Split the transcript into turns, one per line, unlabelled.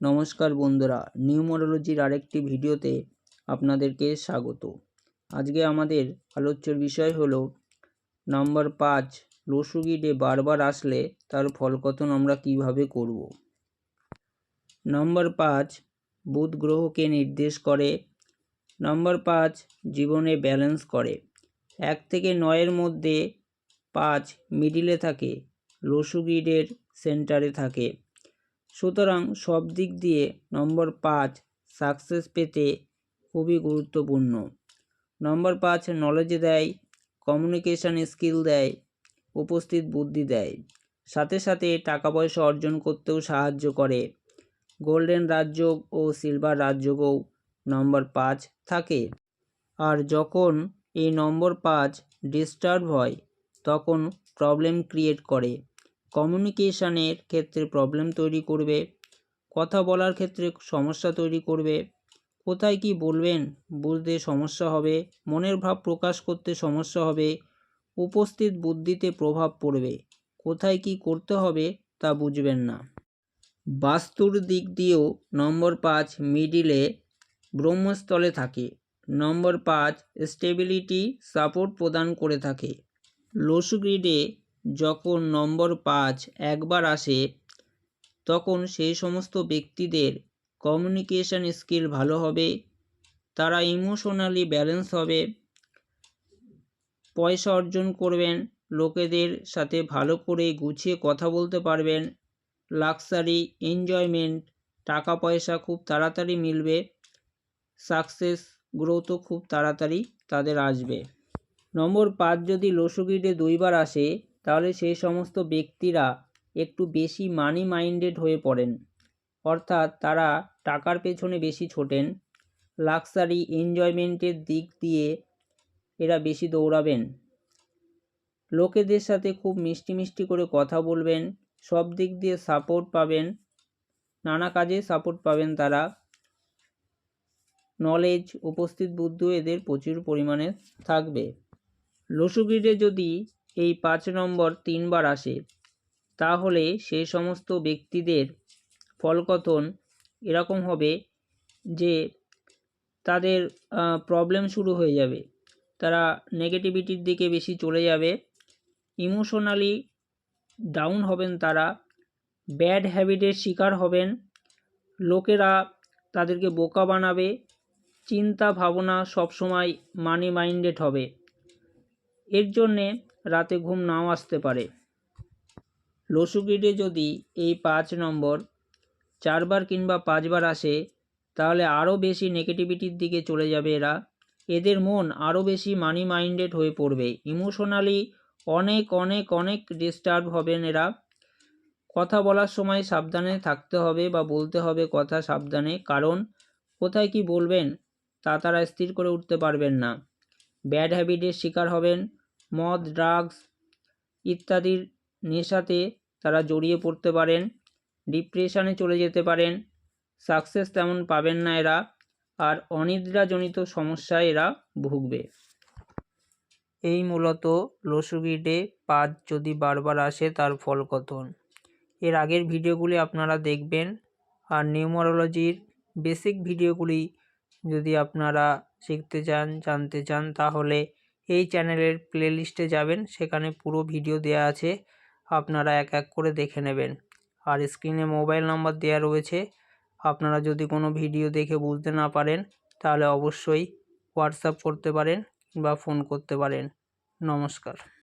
নমস্কার বন্ধুরা, নিউমোরোলজির আরেকটি ভিডিওতে আপনাদেরকে স্বাগত। আজকে আমাদের আলোচ্যর বিষয় হলো, নাম্বার পাঁচ লসুগিডে বারবার আসলে তার ফলকথন আমরা কীভাবে করব? নাম্বার পাঁচ, বুধ গ্রহকে নির্দেশ করে। নাম্বার পাঁচ, জীবনে ব্যালেন্স করে। এক থেকে নয়ের মধ্যে পাঁচ মিডিলে থাকে লসুগিডের সেন্টারে থাকে। সুতরাং সব দিক দিয়ে নম্বর পাঁচ সাকসেস পেতে খুবই গুরুত্বপূর্ণ। নম্বর পাঁচ নলেজ দেয় কমিউনিকেশান স্কিল দেয়, উপস্থিত বুদ্ধি দেয়। সাথে সাথে টাকা পয়সা অর্জন করতেও সাহায্য করে। গোল্ডেন রাজযোগ ও সিলভার রাজযোগও নম্বর পাঁচ থাকে। আর যখন এই নম্বর পাঁচ ডিস্টার্ব হয়, তখন প্রবলেম ক্রিয়েট করে। কমিউনিকেশানের ক্ষেত্রে প্রবলেম তৈরি করবে, কথা বলার ক্ষেত্রে সমস্যা তৈরি করবে, কোথায় কি বলবেন বুঝতে সমস্যা হবে, মনের ভাব প্রকাশ করতে সমস্যা হবে, উপস্থিত বুদ্ধিতে প্রভাব পড়বে, কোথায় কি করতে হবে তা বুঝবেন না। বাস্তুর দিক দিয়েও নম্বর পাঁচ মিডিলে ব্রহ্মস্থলে থাকে, নম্বর পাঁচ স্টেবিলিটি সাপোর্ট প্রদান করে থাকে, লোসগ্রিডে যখন নম্বর পাঁচ একবার আসে, তখন সেই সমস্ত ব্যক্তিদের কমিউনিকেশান স্কিল ভালো হবে, তারা ইমোশনালি ব্যালেন্স হবে, পয়সা অর্জন করবেন, লোকেদের সাথে ভালো করে গুছিয়ে কথা বলতে পারবেন লাক্সারি এনজয়মেন্ট টাকা পয়সা খুব তাড়াতাড়ি মিলবে সাকসেস গ্রোথও খুব তাড়াতাড়ি তাদের আসবে। নম্বর পাঁচ যদি লসুগিডে দুইবার আসে তাহলে সেই সমস্ত ব্যক্তিরা একটু বেশি মানি মাইন্ডেড হয়ে পড়েন। অর্থাৎ তারা টাকার পেছনে বেশি ছোটেন। লাক্সারি এনজয়মেন্টের দিক দিয়ে এরা বেশি দৌড়াবেন। লোকেদের সাথে খুব মিষ্টি মিষ্টি করে কথা বলবেন। সব দিক দিয়ে সাপোর্ট পাবেন। নানা কাজে সাপোর্ট পাবেন তারা। নলেজ উপস্থিত বুদ্ধিও এদের প্রচুর পরিমাণে থাকবে। লসুগিরে যদি এই পাঁচ নম্বর তিনবার আসে। তাহলে সেই সমস্ত ব্যক্তিদের ফলকথন এরকম হবে যে তাদের প্রবলেম শুরু হয়ে যাবে। তারা নেগেটিভিটির দিকে বেশি চলে যাবে। ইমোশনালি ডাউন হবেন তারা। ব্যাড হ্যাবিটের শিকার হবেন। লোকেরা তাদেরকে বোকা বানাবে। চিন্তা ভাবনা সবসময় মানি মাইন্ডেড হবে। এর জন্যে রাতে ঘুম নাও আসতে পারে। লসুগিডে যদি এই পাঁচ নম্বর চারবার কিংবা পাঁচবার আসে, তাহলে আরও বেশি নেগেটিভিটির দিকে চলে যাবে এরা। এদের মন আরও বেশি মানি মাইন্ডেড হয়ে পড়বে। ইমোশনালি অনেক অনেক অনেক ডিস্টার্ব হবেন এরা। কথা বলার সময় সাবধানে থাকতে হবে বা বলতে হবে কথা সাবধানে, কারণ কোথায় কি বলবেন তা তারা স্থির করে উঠতে পারবেন না। ব্যাড হ্যাবিটের শিকার হবেন মদ ড্রাগস ইত্যাদির নেশাতে তারা জড়িয়ে পড়তে পারেন ডিপ্রেশনে চলে যেতে পারেন সাকসেস তেমন পাবেন না এরা, আর অনিদ্রাজনিত সমস্যায় এরা ভুগবে। এই মূলত লসুগিডে পাঁচ যদি বারবার আসে তার ফলকথন এর আগের ভিডিওগুলি আপনারা দেখবেন, আর নিউমারোলজির বেসিক ভিডিওগুলি যদি আপনারা শিখতে চান, জানতে চান, তাহলে এই চ্যানেলের প্লেলিস্টে যাবেন। সেখানে পুরো ভিডিও দেয়া আছে। আপনারা এক এক করে দেখে নেবেন। আর স্ক্রিনে মোবাইল নাম্বার দেয়া রয়েছে। আপনারা যদি কোনো ভিডিও দেখে বুঝতে না পারেন, তাহলে অবশ্যই হোয়াটসঅ্যাপ করতে পারেন বা ফোন করতে পারেন। নমস্কার।